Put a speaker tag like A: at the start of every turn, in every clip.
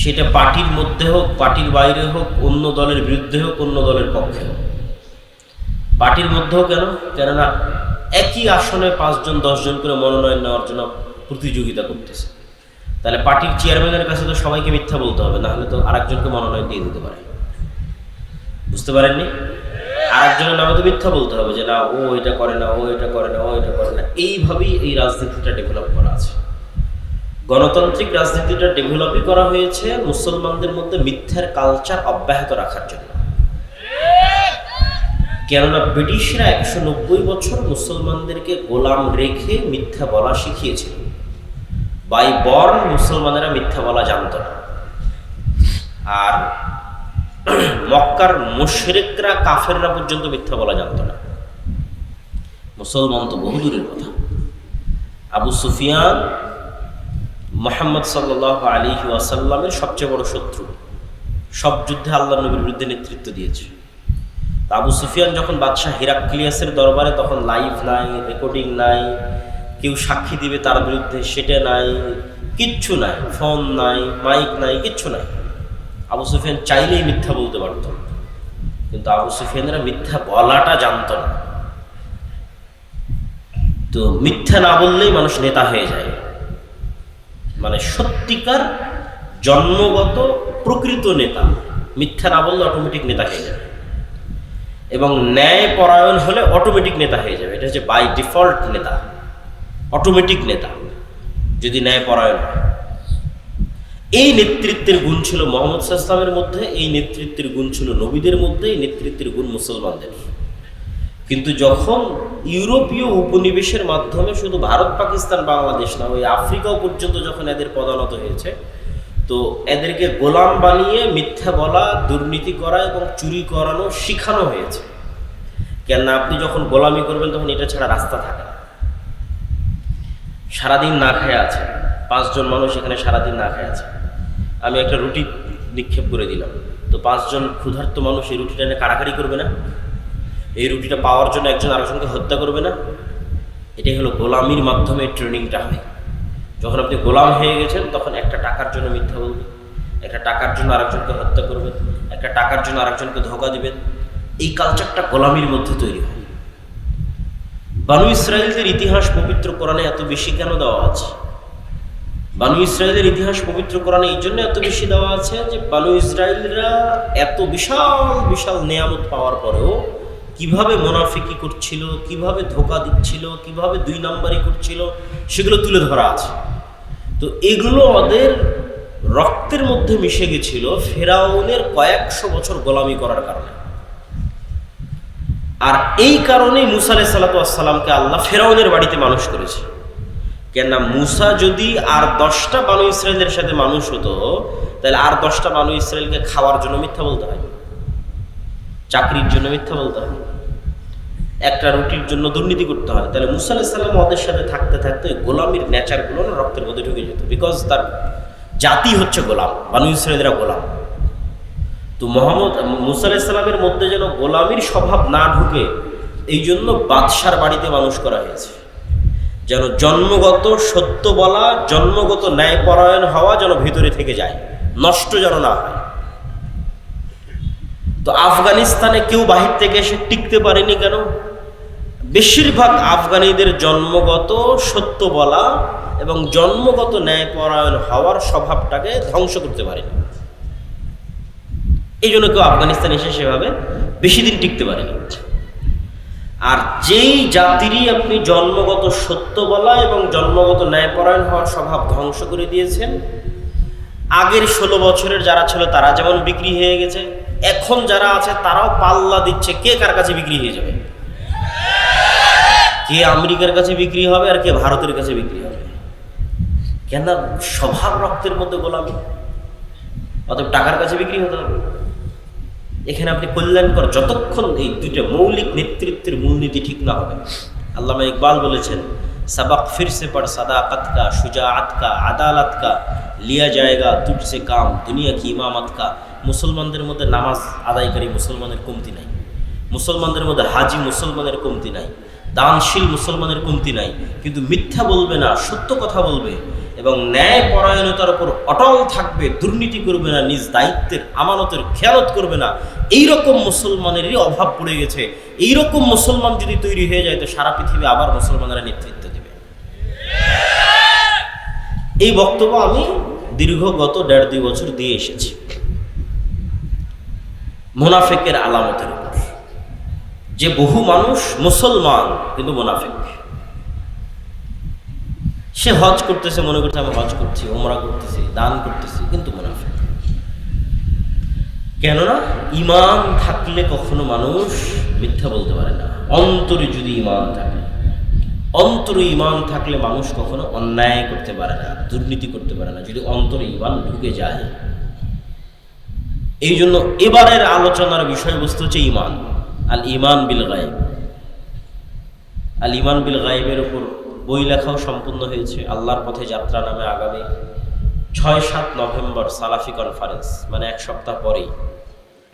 A: সেটা পার্টির মধ্যে হোক, পার্টির বাইরে হোক, অন্য দলের বিরুদ্ধে হোক, অন্য দলের পক্ষে হোক। পার্টির মধ্যেও কেন? কেননা একই আসনে পাঁচজন, দশজন করে মনোনয়ন নেওয়ার জন্য প্রতিযোগিতা করতেছে। তাহলে পার্টির চেয়ারম্যানের কাছে তো সবাইকে মিথ্যা বলতে হবে না হলে তো আরেকজনকে মনোনয়ন দিয়ে দিতে পারে। বুঝতে পারেননি? আরেকজনের নামে তো মিথ্যা বলতে হবে যে, না, ও এটা করে না, ও এটা করে না, ও এটা করে না। এইভাবেই এই রাজনীতিটা ডেভেলপ করা আছে। গণতান্ত্রিক রাজনীতিটা ডেভেলপই করা হয়েছে মুসলমানদের মধ্যে মিথ্যার কালচার অব্যাহত রাখার জন্য। কেননা ব্রিটিশরা একশো নব্বই বছর মুসলমানদেরকে গোলাম রেখে মিথ্যা বলা শিখিয়েছিল। বাই বর্ন মুসলমানেরা মিথ্যা বলা জানত না। আর মক্কার মুশরিকরা কাফেররা পর্যন্ত মিথ্যা বলা জানত না। মুসলমান তো বহুদূরের কথা। আবু সুফিয়ান মোহাম্মদ সাল্লাহ আলী ওয়াসাল্লামের সবচেয়ে বড় শত্রু। সব যুদ্ধে আল্লাহ নবীর বিরুদ্ধে নেতৃত্ব দিয়েছে। আবু সুফিয়ান যখন বাদশাহ হিরাক্লিয়াসের দরবারে তখন লাইভ নাই, রেকর্ডিং নাই, কেউ সাক্ষী দিবে তার বিরুদ্ধে সেটা নাই, কিচ্ছু নাই, ফোন নাই, মাইক নাই, কিচ্ছু নাই। আবু সুফিয়ান চাইলেই মিথ্যা বলতে পারত। কিন্তু আবু সুফিয়ানরা মিথ্যা বলাটা জানত না। তো মিথ্যা না বললেই মানুষ নেতা হয়ে যায়। মানে সত্যিকার জন্মগত প্রকৃত নেতা। মিথ্যা না বললে অটোমেটিক নেতা হয়ে যাবে। এবং ন্যায় পরায়ণ হলে অটোমেটিক নেতা হয়ে যাবে। এটা হচ্ছে বাই ডিফল্ট নেতা। অটোমেটিক নেতা। যদি ন্যায় পরায়ণ এই নেতৃত্বের গুণ ছিল মোহাম্মদ ইসলামের মধ্যে, এই নেতৃত্বের গুণ ছিল নবীদের মধ্যে, এই নেতৃত্বের গুণ মুসলমানদের। কিন্তু যখন ইউরোপীয় উপনিবেশের মাধ্যমে শুধু ভারত, পাকিস্তান, বাংলাদেশ না, ওই আফ্রিকাও পর্যন্ত যখন এদের পদানত হয়েছে, তো এদেরকে গোলাম বানিয়ে মিথ্যা বলা, দুর্নীতি করা এবং চুরি করানো শিখানো হয়েছে। কেননা আপনি যখন গোলামি করবেন তখন এটা ছাড়া রাস্তা থাকে না। সারাদিন না খেয়ে আছে। পাঁচজন মানুষ এখানে সারাদিন না খেয়ে আছে। আমি একটা রুটি নিক্ষেপ করে দিলাম। তো পাঁচজন ক্ষুধার্ত মানুষ এই রুটিটা নিয়ে কাড়াকাড়ি করবে না? এই রুটিটা পাওয়ার জন্য একজন আরেকজনকে হত্যা করবে না। এটাই হলো গোলামির মাধ্যমে ট্রেনিংটা হয়। যখন আপনি গোলাম হয়ে গেছেন, তখন একটা টাকার জন্য মিথ্যা বলবেন, একটা টাকার জন্য আরেকজনকে হত্যা করবেন, একটা টাকার জন্য আরেকজনকে ধোকা দেবেন। এই কালচারটা গোলামির মধ্যে তৈরি হয়। বানু ইসরায়েলদের ইতিহাস পবিত্র কোরআনে এত বেশি কেন দেওয়া আছে? বানু ইসরায়েলের ইতিহাস পবিত্র কোরআনে এই জন্য এত বেশি দেওয়া আছে যে বানু ইসরায়েলরা এত বিশাল বিশাল নেয়ামত পাওয়ার পরেও কীভাবে মোনাফিকি করছিল, কীভাবে ধোকা দিচ্ছিল, কীভাবে দুই নাম্বারই করছিল, সেগুলো তুলে ধরা আছে। তো এগুলো ওদের রক্তের মধ্যে মিশে গেছিল ফেরাউনের কয়েকশো বছর গোলামি করার কারণে। আর এই কারণেই মুসা আলাই আল্লাহ ফেরাউনের বাড়িতে মানুষ করেছে। কেননা মুসা যদি আর দশটা বানু ইসরায়েলের সাথে মানুষ হতো, তাহলে আর দশটা বানু ইসরায়েলকে খাওয়ার জন্য মিথ্যা বলতে হয়। চাকরির জন্য মিথ্যা বলতে হয়। একটা রুটির জন্য দুর্নীতি করতে হয়। তাহলে মুসা আলাহিসাল্লাম ওদের সাথে থাকতে থাকতে গোলামির নেচারগুলো না রক্তের মধ্যে ঢুকে যেত। বিকজ তার জাতি হচ্ছে গোলাম, বানু গোলাম। তো মোহাম্মদ, মুসা আলাহিসাল্লামের মধ্যে যেন গোলামির স্বভাব না ঢুকে, এই জন্য বাদশার বাড়িতে মানুষ করা হয়েছে। যেন জন্মগত সত্য বলা, জন্মগত ন্যায়পরায়ণ হওয়া যেন ভিতরে থেকে যায়, নষ্ট যেন না হয়। তো আফগানিস্তানে কেউ বাহির থেকে এসে টিকতে পারেনি কেন? বেশিরভাগ আফগানিদের জন্মগত সত্য বলা এবং জন্মগত ন্যায়পরায়ণ হওয়ার স্বভাবটাকে ধ্বংস করতে পারেনি এই জন্য কেউ আফগানিস্তান এসে সেভাবে বেশি দিন টিকতে পারেনি আর যেই জাতিরই আপনি জন্মগত সত্য বলা এবং জন্মগত ন্যায়পরায়ণ হওয়ার স্বভাব ধ্বংস করে দিয়েছেন, আগের ষোলো বছরের যারা ছিল তারা যেমন বিক্রি হয়ে গেছে, এখন যারা আছে তারাও পাল্লা দিচ্ছে কে কার কাছে বিক্রি হয়ে যাবে। কে আমেরিকার কাছে বিক্রি হবে আর কে ভারতের কাছে বিক্রি হবে? কেন স্বভাব রক্তের মধ্যে গোলামি। অতএব টাকার কাছে বিক্রি হতে হবে। এখানে আপনি কল্যাণকর যতক্ষণ এই দুইটা মৌলিক নেতৃত্বের মূলনীতি ঠিক না হবে। আল্লামা ইকবাল বলেছেন, সাবাক ফিরসে পর সাদা কাতকা সুজা আতকা আদাল কা, লিয়া জায়গা তুটসে কাম, দুনিয়া কি ইমামত কা। মুসলমানদের মধ্যে নামাজ আদায়কারী মুসলমানের কমতি নাই। মুসলমানদের মধ্যে হাজি মুসলমানের কমতি নাই। দানশীল মুসলমানের কমতি নাই। কিন্তু মিথ্যা বলবে না, সত্য কথা বলবে এবং ন্যায় পরায়ণতার উপর অটল থাকবে, দুর্নীতি করবে না, নিজ দায়িত্বের আমানতের খেয়ালত করবে না। এই রকম মুসলমানেরই অভাব পড়ে গেছে। এই রকম মুসলমান যদি তৈরি হয়ে যায়, তো সারা পৃথিবী আবার মুসলমানেরা নেতৃত্ব দেবে। এই বক্তব্য আমি দীর্ঘ গত দেড় দুই বছর দিয়ে এসেছি। মোনাফেকের আলামতের উপর। যে বহু মানুষ মুসলমান, কিন্তু মোনাফেক। সে হজ করতেছে, মনে করছে, আমি হজ করছি ওমরা করতেছি, দান করতেছি, কিন্তু মুনাফিক। কেননা ইমান থাকলে কখনো মানুষ মিথ্যা বলতে পারে না। অন্তরে যদি ইমান থাকে, অন্তরে ইমান থাকলে মানুষ কখনো অন্যায় করতে পারে না, দুর্নীতি করতে পারে না, যদি অন্তরে ইমান ঢুকে যায়। এই জন্য এবারের আলোচনার বিষয়বস্তু হচ্ছে ইমান আল ইমান বিল গায়েব। আল ইমান বিল গায়েবের উপর বই লেখাও সম্পূর্ণ হয়েছে আল্লাহর পথে যাত্রা নামে আগামী ছয় সাত নভেম্বর সালাফি কনফারেন্স মানে এক সপ্তাহ পরেই।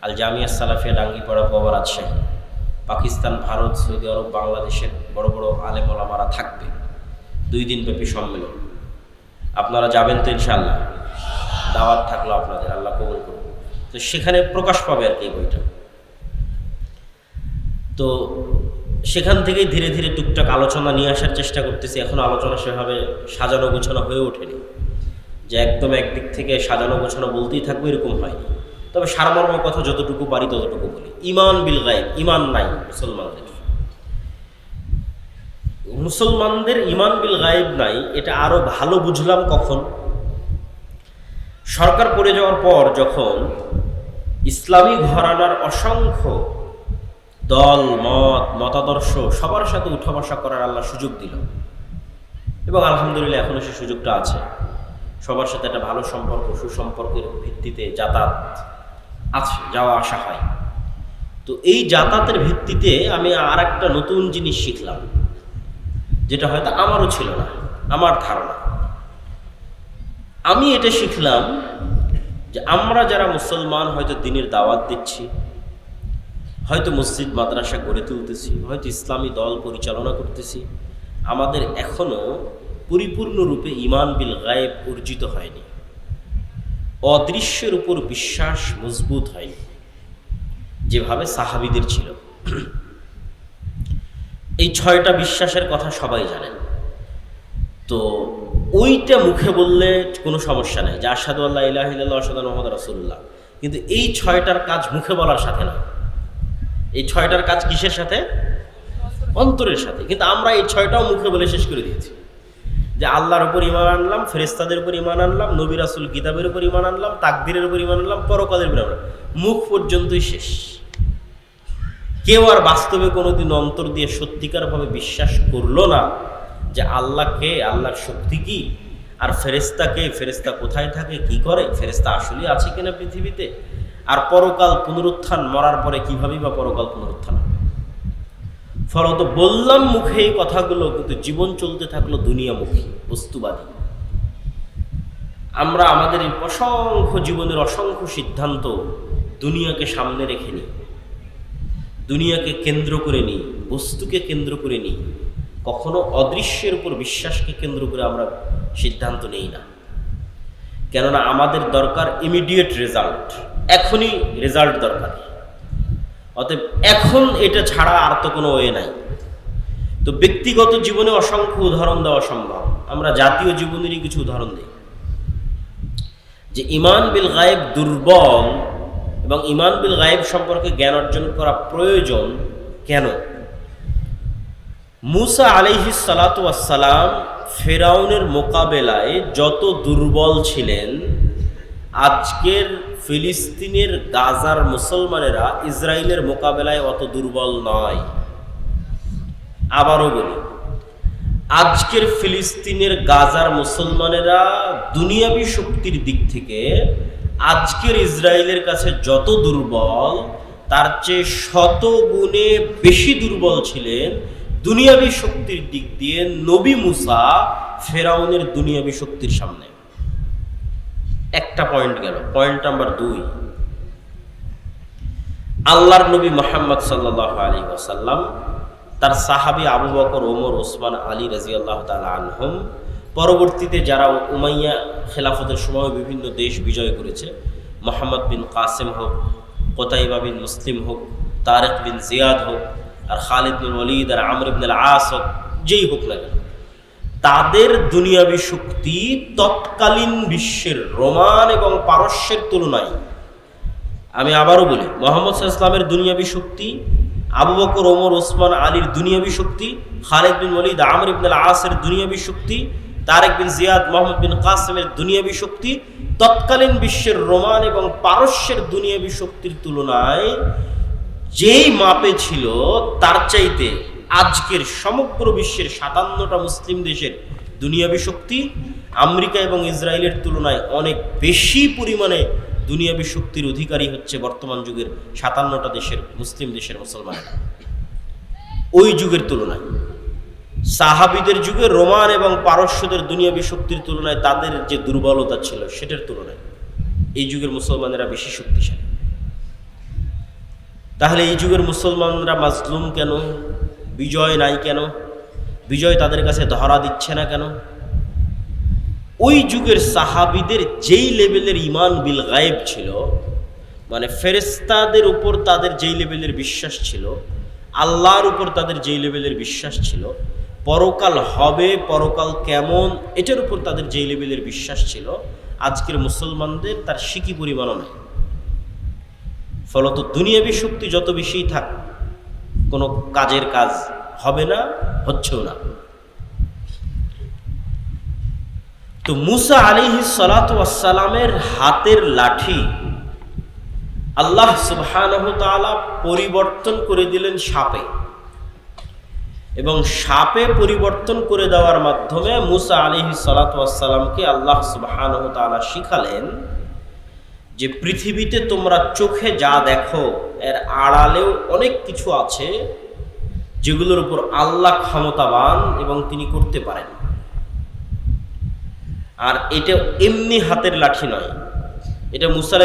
A: আল জামিয়া সালাফিয়া ডাঙ্গিপাড়া বাবা রাজশাহী। পাকিস্তান, ভারত, সৌদি আরব, বাংলাদেশের বড় বড় আলেম ওলামারা থাকবে। দুই দিন ব্যাপী সম্মেলন। আপনারা যাবেন তো ইনশাল্লাহ দাওয়াত থাকল আপনাদের, আল্লাহ কবুল করুন তো সেখানে প্রকাশ পাবে আর কি বইটা। তো সেখান থেকেই ধীরে ধীরে টুকটাক আলোচনা নিয়ে আসার চেষ্টা করতেছি। এখন আলোচনা সেভাবে সাজানো গোছানো হয়ে ওঠেনি। যে একদম একদিক থেকে সাজানো গোছানো বলতেই থাকবে এরকম হয়নি। তবে সারমর্ম কথা যতটুকু পারি ততটুকু বলি। ইমান বিল গায়েব, ইমান নাই মুসলমানদের। মুসলমানদের ইমান বিল গায়েব নাই, এটা আরও ভালো বুঝলাম কখন? সরকার পড়ে যাওয়ার পর যখন ইসলামী ঘরানার অসংখ্য দল, মত, মতাদর্শ সবার সাথে উঠা বসা করার আল্লাহ সুযোগ দিল। এবং আলহামদুলিল্লাহ এখনও সে সুযোগটা আছে। সবার সাথে একটা ভালো সম্পর্ক, সুসম্পর্কের ভিত্তিতে যাতায়াত আছে, যাওয়া আসা হয়। তো এই যাতায়াতের ভিত্তিতে আমি আর একটা নতুন জিনিস শিখলাম, যেটা হয়তো আমারও ছিল না, আমার ধারণা। আমি এটা শিখলাম যে আমরা যারা মুসলমান হয়তো দিনের দাওয়াত দিচ্ছি হয়তো মসজিদ, মাদ্রাসা গড়ে তুলতেছি, হয়তো ইসলামী দল পরিচালনা করতেছি। আমাদের এখনও পরিপূর্ণরূপে ইমান বিল গায়েব অর্জিত হয়নি। অদৃশ্যের উপর বিশ্বাস মজবুত হয়নি, যেভাবে সাহাবিদের ছিল। এই ছয়টা বিশ্বাসের কথা সবাই জানেন। তো ওইটা মুখে বললে কোনো সমস্যা নেই যে আসাদু আল্লাহ ইলাহ ইল্লাহ আসাদ মোহাম্মদ রাসুল্লাহ কিন্তু এই ছয়টার কাজ মুখে বলার সাথে না। এই ছয়টার কাজ কিসের সাথে? অন্তরের সাথে। কিন্তু আমরা এই ছয়টাও মুখে বলে শেষ করে দিয়েছি। যে আল্লাহর উপর ইমান আনলাম ফেরেস্তাদের উপর ইমান আনলাম, নবী রাসুল কিতাবের উপর ইমান আনলাম, তাকদিরের উপর ইমান আনলাম, পরকালের উপর আনলাম। মুখ পর্যন্তই শেষ। কেউ আর বাস্তবে কোনোদিন অন্তর দিয়ে সত্যিকারভাবে বিশ্বাস করল না যে আল্লাহকে আল্লাহর শক্তি কি, আর ফেরেস্তা কে ফেরেস্তা কোথায় থাকে, কি করে ফেরেস্তা আসলে আছে কিনা পৃথিবীতে? আর পরকাল পুনরুত্থান মরার পরে কিভাবেই বা পরকাল পুনরুত্থান হবে? ফলত বললাম মুখে এই কথাগুলো, কিন্তু জীবন চলতে থাকল দুনিয়ামুখী, বস্তুবাদী। আমরা আমাদের এই অসংখ্য জীবনের অসংখ্য সিদ্ধান্ত দুনিয়াকে সামনে রেখে নিই, দুনিয়াকে কেন্দ্র করে নিই, বস্তুকে কেন্দ্র করে নিই। কখনো অদৃশ্যের উপর বিশ্বাসকে কেন্দ্র করে আমরা সিদ্ধান্ত নেই না। কেননা আমাদের দরকার ইমিডিয়েট রেজাল্ট এখনই রেজাল্ট দরকার। অতএব এখন এটা ছাড়া আর তো কোনো ওয়ে নাই। তো ব্যক্তিগত জীবনে অসংখ্য উদাহরণ দেওয়া সম্ভব। আমরা জাতীয় জীবনেরই কিছু উদাহরণ দিই। যে ইমান বিল গায়েব দুর্বল এবং ইমান বিল গায়েব সম্পর্কে জ্ঞান অর্জন করা প্রয়োজন কেন? মুসা আলিহি সালাতাম ফেরাউনের মোকাবেলায় যত দুর্বল ছিলেন, আজকের ফিলিস্তিনের গাজার মুসলমানেরা ইসরায়েলের মোকাবেলায় অত দুর্বল নয়। আবারও বলি, আজকের ফিলিস্তিনের গাজার মুসলমানেরা দুনিয়াবী শক্তির দিক থেকে আজকের ইসরায়েলের কাছে যত দুর্বল, তার চেয়ে শত গুণে বেশি দুর্বল ছিলেন দুনিয়াবী শক্তির দিক দিয়ে নবী মুসা ফেরাউনের দুনিয়াবী শক্তির সামনে। একটা পয়েন্ট গেল। পয়েন্ট নাম্বার দুই। আল্লাহর নবী মোহাম্মদ সাল্লাহ আলী ওসাল্লাম তার সাহাবি আবু বকর, ওমর, ওসমান, আলী রাজি আল্লাহ আনহম, পরবর্তীতে যারা উমাইয়া খেলাফতের সময় বিভিন্ন দেশ বিজয় করেছে, মোহাম্মদ বিন কাসেম হোক, কোতাইবা বিন মুসলিম হোক, তারেক বিন জিয়াদ হোক, আর খালিদ বিন ওলিদ আর আমর বিন আস হোক, যেই হোক না কেন তাদের দুনিয়াবি শক্তি তৎকালীন বিশ্বের রোমান এবং পারস্যের তুলনায়। আমি আবারও বলি, মোহাম্মদ ইসলামের দুনিয়াবি শক্তি, আবু বকর, ওমর, ওসমান, আলীর দুনিয়াবি শক্তি, খালিদ বিন ওলিদ আমর ইবনুল আসের দুনিয়াবি শক্তি, তারেক বিন জিয়াদ, মোহাম্মদ বিন কাসেমের দুনিয়াবি শক্তি তৎকালীন বিশ্বের রোমান এবং পারস্যের দুনিয়াবি শক্তির তুলনায় যেই মাপে ছিল, তার চাইতে আজকের সমগ্র বিশ্বের সাতান্নটা মুসলিম দেশের দুনিয়াবী শক্তি, আমেরিকা এবং ইসরায়েলের তুলনায় অনেক বেশি পরিমাণে দুনিয়াবী শক্তির অধিকারী হচ্ছে বর্তমান যুগের সাতান্নটা দেশের মুসলিম দেশের মুসলমানেরা। ওই যুগের তুলনায়। সাহাবিদের যুগে রোমান এবং পারস্যদের দুনিয়াবী শক্তির তুলনায় তাদের যে দুর্বলতা ছিল সেটার তুলনায় এই যুগের মুসলমানেরা বেশি শক্তিশালী। তাহলে এই যুগের মুসলমানরা মাজলুম কেন? বিজয় নাই কেন? বিজয় তাদের কাছে ধরা দিচ্ছে না কেন? ওই যুগের সাহাবিদের যেই লেভেলের ইমান বিল গায়েব ছিল মানে ফেরেস্তাদের উপর তাদের যেই লেভেলের বিশ্বাস ছিল, আল্লাহর উপর তাদের যেই লেভেলের বিশ্বাস ছিল, পরকাল হবে, পরকাল কেমন, এটার উপর তাদের যেই লেভেলের বিশ্বাস ছিল, আজকের মুসলমানদের তার সিকি পরিমাণও নাই। ফলত দুনিয়াবী শক্তি যত বেশি থাক কোনো কাজের কাজ হবে না, হচ্ছেও না। তো মুসা আলিহি সালাতামের হাতের লাঠি আল্লাহ সুবহানহ পরিবর্তন করে দিলেন সাপে। এবং সাপে পরিবর্তন করে দেওয়ার মাধ্যমে মুসা আলিহি সালাতামকে আল্লাহ সুবহানহ শিখালেন যে পৃথিবীতে তোমরা চোখে যা দেখো এর আড়ালেও অনেক কিছু আছে যেগুলোর উপর আল্লাহ ক্ষমতাবান এবং তিনি করতে পারেন। আর এটা এমনি হাতের লাঠি নয়। এটা মুসা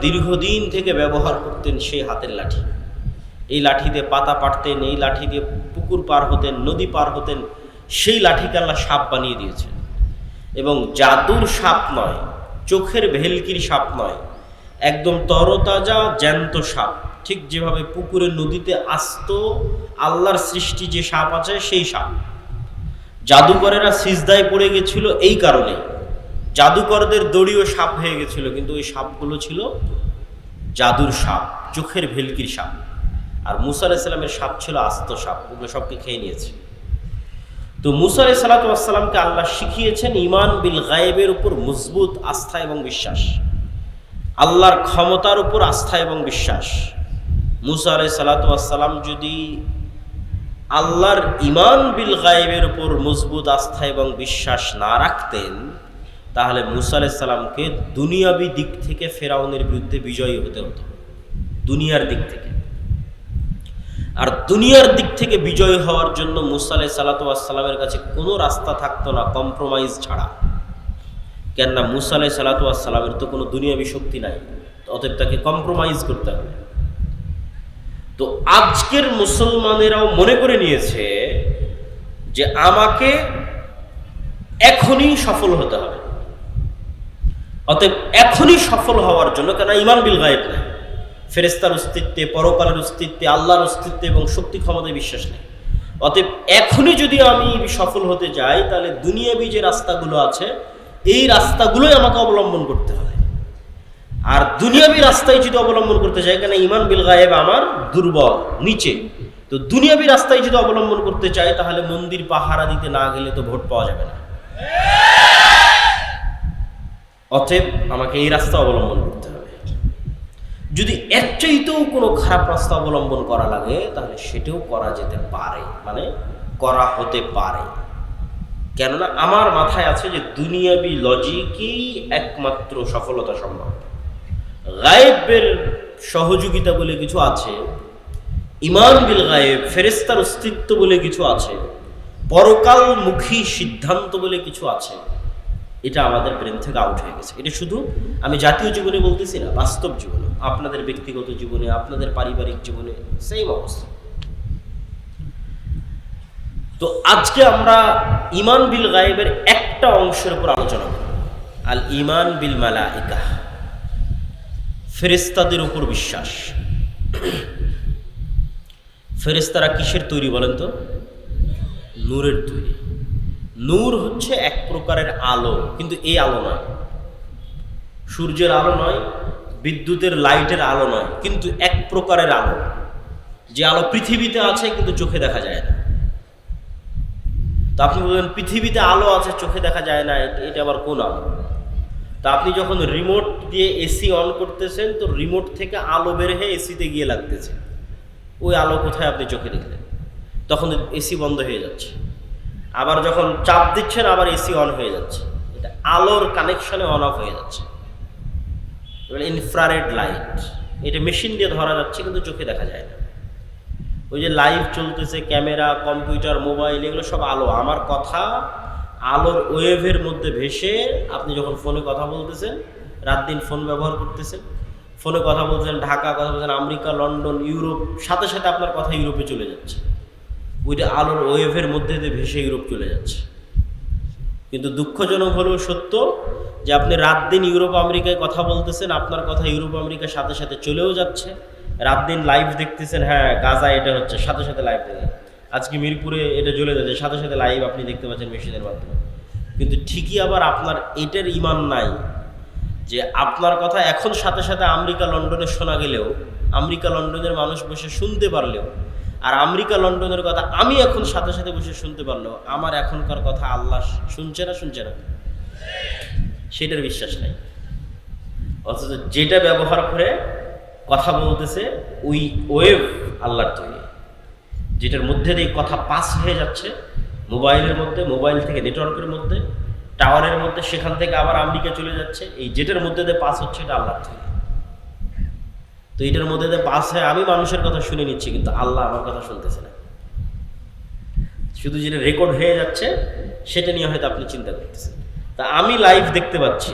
A: দীর্ঘদিন থেকে ব্যবহার করতেন সেই হাতের লাঠি। এই লাঠি দিয়ে পাতা পাটতেন এই লাঠি দিয়ে পুকুর পার হতেন, নদী পার হতেন, সেই লাঠিকে আল্লাহ সাপ বানিয়ে দিয়েছেন। এবং জাদুর সাপ নয়, চোখের ভেলকির সাপ নয়, একদম তরতাজা জ্যান্ত সাপ। ঠিক যেভাবে পুকুরে, নদীতে আস্ত আল্লাহর সৃষ্টি যে সাপ আছে, সেই সাপ। জাদুকরেরা সিজদায় পড়ে গেছিল এই কারণে। জাদুকরদের দড়িও সাপ হয়ে গেছিল, কিন্তু ওই সাপগুলো ছিল জাদুর সাপ, চোখের ভেলকির সাপ। আর মুসা আলাইসাল্লামের সাপ ছিল আস্ত সাপ, ওগুলো সবকে খেয়ে নিয়েছে। তো মুসা আলাই সাল্লাতামকে আল্লাহ শিখিয়েছেন ইমান বিল গায়েবের উপর মজবুত আস্থা এবং বিশ্বাস। আল্লাহর ক্ষমতার উপর আস্থা এবং বিশ্বাস। মুসা আলাই সাল্লাতাম যদি আল্লাহর ইমান বিল গায়েবের উপর মজবুত আস্থা এবং বিশ্বাস না রাখতেন, তাহলে মুসা আলাইসাল্লামকে দুনিয়াবি দিক থেকে ফেরাউনের বিরুদ্ধে বিজয়ী হতে হতো। দুনিয়ার দিক থেকে। আর দুনিয়ার দিক থেকে বিজয় হওয়ার জন্য মুসা আলাই সাল্লাতামের কাছে কোনো রাস্তা থাকতো না কম্প্রোমাইজ ছাড়া। কেননা মুসা আলাই সাল্লাতামের তো কোনো দুনিয়াবি শক্তি নাই, অতএব তাকে কম্প্রোমাইজ করতে হবে। তো আজকের মুসলমানেরাও মনে করে নিয়েছে যে আমাকে এখনই সফল হতে হবে। অতএব এখনই সফল হওয়ার জন্য কেন ইমান বিল গায়েব নেই। ফেরেস্তার অস্তিত্বে, পরকালের অস্তিত্বে, আল্লাহর অস্তিত্বে এবং শক্তি ক্ষমতায় বিশ্বাস নেই। অতএব এখনই যদি আমি সফল হতে যাই, তাহলে দুনিয়াবি যে রাস্তাগুলো আছে, এই রাস্তাগুলোই আমাকে অবলম্বন করতে হবে। আর দুনিয়াবি রাস্তায় যদি অবলম্বন করতে চাই কেন ইমান বিল গায়েব আমার দুর্বল, নিচে। তো দুনিয়াবি রাস্তায় যদি অবলম্বন করতে চাই তাহলে মন্দির পাহারা দিতে না গেলে তো ভোট পাওয়া যাবে না। অতএব আমাকে এই রাস্তা অবলম্বন করতে হবে। যদি এর চাইতেও কোনো খারাপ রাস্তা অবলম্বন করা লাগে, তাহলে সেটাও করা যেতে পারে। মানে করা হতে পারে। কেননা আমার মাথায় আছে যে দুনিয়াবি লজিকই একমাত্র সফলতা সম্ভব। গায়েবের সহযোগিতা বলে কিছু আছে, ইমান বিল গায়েব ফেরেস্তার অস্তিত্ব বলে কিছু আছে, পরকালমুখী সিদ্ধান্ত বলে কিছু আছে। এটা আমাদের ব্রেন থেকে আউট হয়ে গেছে। এটা শুধু আমি জাতীয় জীবনে বলতেছি না, বাস্তব জীবনে, আপনাদের ব্যক্তিগত জীবনে, আপনাদের পারিবারিক জীবনে সেম অবস্থা। তো আজকে আমরা ইমান বিল গায়েবের একটা অংশের উপর আলোচনা করব। আল ইমান বিল মালাইকা। ফেরেস্তাদের উপর বিশ্বাস। ফেরেস্তারা কিসের তৈরি বলেন তো? নূরের তৈরি। নূর হচ্ছে এক প্রকারের আলো, কিন্তু এই আলো নয়। সূর্যের আলো নয়, বিদ্যুতের লাইটের আলো নয়, কিন্তু এক প্রকারের আলো। যে আলো পৃথিবীতে আছে, কিন্তু চোখে দেখা যায় না। তো আপনি বলবেন পৃথিবীতে আলো আছে, চোখে দেখা যায় না, এটা আবার কোন আলো? তা আপনি যখন রিমোট দিয়ে এসি অন করতেছেন, তো রিমোট থেকে আলো বের হয়ে এসিতে গিয়ে লাগতেছে। ওই আলো কোথায় আপনি চোখে দেখলেন? তখন এসি বন্ধ হয়ে যাচ্ছে। আবার যখন চাপ দিচ্ছেন, আবার এসি অন হয়ে যাচ্ছে। এটা আলোর কানেকশনে অন অফ হয়ে যাচ্ছে। ইনফ্রারেড লাইট এটা মেশিন দিয়ে ধরা যাচ্ছে, কিন্তু চোখে দেখা যায় না। ওই যে লাইভ চলতেছে ক্যামেরা কম্পিউটার মোবাইল এগুলো সব আলো। আমার কথা আলোর ওয়েভের মধ্যে ভেসে আপনি যখন ফোনে কথা বলতেছেন, রাত দিন ফোন ব্যবহার করতেছেন, ফোনে কথা বলছেন, ঢাকা, কথা বলছেন, আমেরিকা, লন্ডন, ইউরোপ, সাথে সাথে আপনার কথা ইউরোপে চলে যাচ্ছে। ওইটা আলোর ওয়েভের মধ্যে দিয়ে ভেসে ইউরোপ চলে যাচ্ছে। কিন্তু দুঃখজনক হলেও সত্য যে আপনি রাত দিন ইউরোপ, আমেরিকায় কথা বলতেছেন, আপনার কথা ইউরোপ আমেরিকার সাথে সাথে চলেও যাচ্ছে। রাত দিন লাইভ দেখতেছেন হ্যাঁ গাজা এটা হচ্ছে, সাথে সাথে লাইভ দেখে আজকে মিরপুরে এটা জ্বলে যাচ্ছে, সাথে সাথে লাইভ আপনি দেখতে পাচ্ছেন মেশিনের মাধ্যমে। কিন্তু ঠিকই আবার আপনার এটার ইমান নাই যে আপনার কথা এখন সাথে সাথে আমেরিকা, লন্ডনে শোনা গেলেও, আমেরিকা, লন্ডনের মানুষ বসে শুনতে পারলেও, আর আমেরিকা, লন্ডনের কথা আমি এখন সাথে সাথে বসে শুনতে পারলেও, আমার এখনকার কথা আল্লাহ শুনছে না শুনছে না? সেটার বিশ্বাস নাই। অথচ যেটা ব্যবহার করে কথা বলতেছে, ওই ওয়েভ আল্লাহর তৈরি। যেটার মধ্যে দিয়ে কথা পাস হয়ে যাচ্ছে, মোবাইলের মধ্যে, মোবাইল থেকে নেটওয়ার্কের মধ্যে, টাওয়ারের মধ্যে, সেখান থেকে আবার আমেরিকা চলে যাচ্ছে, এই যেটার মধ্যে দিয়ে পাস হচ্ছে এটা আল্লাহর তৈরি তো এটার মধ্যে দিয়ে পাস হয়ে আমি মানুষের কথা শুনে নিচ্ছি, কিন্তু আল্লাহ আমার কথা শুনতেছে না। শুধু যেটা রেকর্ড হয়ে যাচ্ছে, সেটা নিয়ে হয়তো আপনি চিন্তা করতেছেন। তা আমি লাইভ দেখতে পাচ্ছি,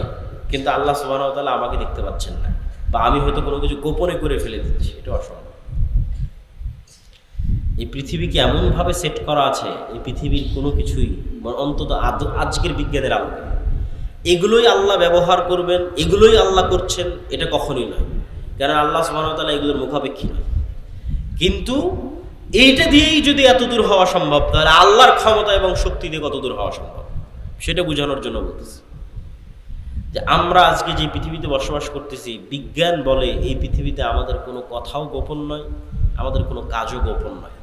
A: কিন্তু আল্লাহ সুবাহ তাআলা আমাকে দেখতে পাচ্ছেন না। বা আমি হয়তো কোনো কিছু গোপনে করে ফেলে দিচ্ছি, এটা অসম্ভব। এই পৃথিবীকে এমনভাবে সেট করা আছে? এই পৃথিবীর কোনো কিছুই অন্তত আজকের বিজ্ঞানের আলোকে। এগুলোই আল্লাহ ব্যবহার করবেন, এগুলোই আল্লাহ করছেন, এটা কখনোই নয়। কেন আল্লাহ সুবাহতাল্লাহ এগুলোর মুখাপেক্ষী নয়। কিন্তু এইটা দিয়েই যদি এত দূর হওয়া সম্ভব, তাহলে আল্লাহর ক্ষমতা এবং শক্তি দিয়ে কত দূর হওয়া সম্ভব? সেটা বোঝানোর জন্য বলতেছি। যে আমরা আজকে যে পৃথিবীতে বসবাস করতেছি, বিজ্ঞান বলে এই পৃথিবীতে আমাদের কোনো কথাও গোপন নয়, আমাদের কোনো কাজও গোপন নয়।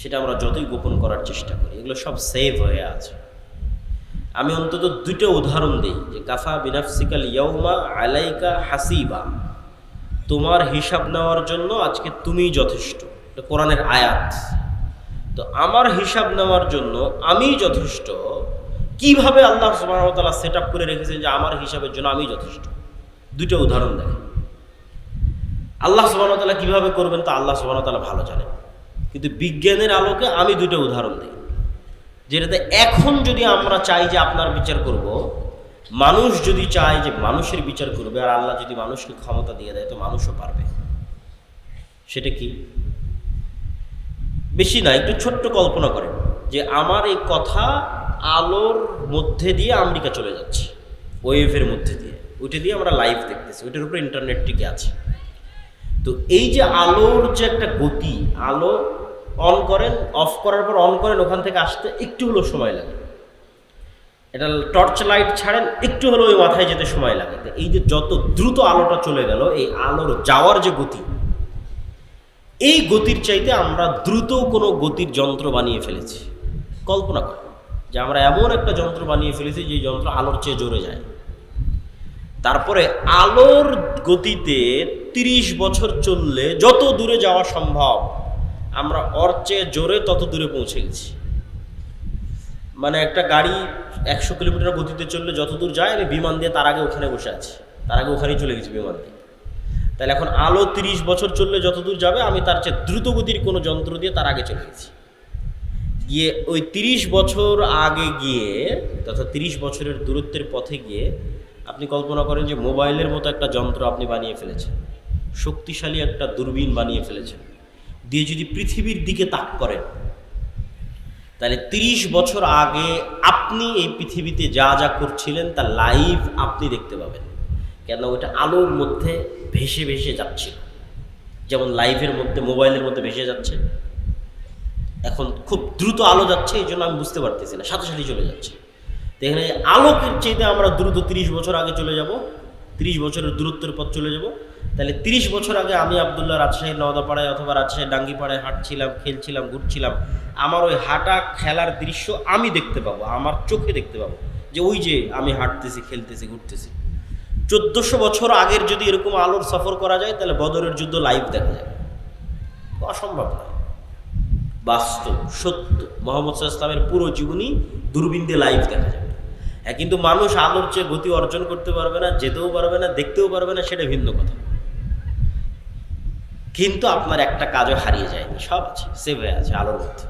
A: সেটা আমরা যতই গোপন করার চেষ্টা করি, এগুলো সব সেভ হয়ে আছে। আমি অন্তত দুটো উদাহরণ দিই, যে কাফা বিনাফসিকাল ইয়ৌমা আলাইকা হাসিবা। তোমার হিসাব নেওয়ার জন্য আজকে তুমিই যথেষ্ট। এটা কোরআনের আয়াত। তো আমার হিসাব নেওয়ার জন্য আমি যথেষ্ট। কীভাবে আল্লাহ সুবাহতালা সেট আপ করে রেখেছেন যে আমার হিসাবের জন্য আমি যথেষ্ট? দুটো উদাহরণ দেখেন। আল্লাহ সুবাহতালা কীভাবে করবেন তা আল্লাহ সুবাহতালা ভালো জানেন। কিন্তু বিজ্ঞানের আলোকে আমি দুটো উদাহরণ দিই। যেটাতে এখন যদি আমরা চাই যে আপনার বিচার করব, মানুষ যদি চায় যে মানুষের বিচার করবে আর আল্লাহ যদি মানুষকে ক্ষমতা দিয়ে দেয়, তো মানুষও পারবে। সেটা কি? বেশি না, একটু ছোট্ট কল্পনা করেন যে আমার এই কথা আলোর মধ্যে দিয়ে আমেরিকা চলে যাচ্ছে, ওয়েভের মধ্যে দিয়ে। ওইটা দিয়ে আমরা লাইভ দেখতেছি, ওইটার উপরে ইন্টারনেট টিকে আছে। তো এই যে আলোর যে একটা গতি, আলো অন করেন অফ করার পর অন করেন, ওখান থেকে আসতে একটু হলেও সময় লাগে। এটা টর্চ লাইট ছাড়েন, একটু হলেও ওই মাথায় যেতে সময় লাগে। এই যে যত দ্রুত আলোটা চলে গেল, এই আলোর যাওয়ার যে গতি, এই গতির চাইতে আমরা দ্রুত কোনো গতির যন্ত্র বানিয়ে ফেলেছি। কল্পনা করেন যে আমরা এমন একটা যন্ত্র বানিয়ে ফেলেছি যে যন্ত্র আলোর চেয়ে জোরে যায়। তারপরে আলোর গতিতে তিরিশ বছর চললে যত দূরে যাওয়া সম্ভব, আমরা ওর চেয়ে জোরে তত দূরে পৌঁছে গেছি। মানে একটা গাড়ি একশো কিলোমিটার গতিতে চললে যত দূর যায়, আমি বিমান দিয়ে তার আগে ওখানে বসে আছি। তার আগে ওখানেই চলে গেছি বিমান দিয়ে। তাহলে এখন আলো তিরিশ বছর চললে যত দূর যাবে, আমি তার চেয়ে দ্রুত গতির কোনো যন্ত্র দিয়ে তার আগে চলে গেছি। গিয়ে ওই তিরিশ বছর আগে গিয়ে, তথা তিরিশ বছরের দূরত্বের পথে গিয়ে আপনি কল্পনা করেন যে মোবাইলের মতো একটা যন্ত্র আপনি বানিয়ে ফেলেছেন। শক্তিশালী একটা দূরবীন বানিয়ে ফেলেছেন। দিয়ে যদি পৃথিবীর দিকে তাক করেন, তাহলে তিরিশ বছর আগে আপনি এই পৃথিবীতে যা যা করছিলেন, তা লাইভ আপনি দেখতে পাবেন। কেন ওইটা আলোর মধ্যে ভেসে ভেসে যাচ্ছিল। যেমন লাইভের মধ্যে, মোবাইলের মধ্যে ভেসে যাচ্ছে। এখন খুব দ্রুত আলো যাচ্ছে, এই জন্য আমি বুঝতে পারতেছি না। সাথে সাথে চলে যাচ্ছে। এখানে আলোকের চাইতে আমরা দ্রুত তিরিশ বছর আগে চলে যাব, তিরিশ বছরের দূরত্বের পথ চলে যাব। তাহলে তিরিশ বছর আগে আমি আবদুল্লাহ রাজশাহীর নওদাপাড়ায় অথবা রাজশাহীর ডাঙ্গিপাড়ায় হাঁটছিলাম, খেলছিলাম, ঘুরছিলাম, আমার ওই হাঁটা খেলার দৃশ্য আমি দেখতে পাবো, আমার চোখে দেখতে পাবো যে ওই যে আমি হাঁটতেছি, খেলতেছি, ঘুরতেছি। চোদ্দোশো বছর আগের যদি এরকম আলোর সফর করা যায়, তাহলে বদরের যুদ্ধ লাইভ দেখা যাবে অসম্ভব নয়। বাস্তব, সত্য, মোহাম্মদ ইসলামের পুরো জীবনী দূরবীন লাইভ দেখা যাবে হ্যাঁ কিন্তু মানুষ আলোর চেয়ে গতি অর্জন করতে পারবে না, যেতেও পারবে না, দেখতেও পারবে না, সেটা ভিন্ন কথা। কিন্তু আপনার একটা কাজও হারিয়ে যায়নি, সব আছে সেভ হয়ে আছে, আলোর মধ্যে।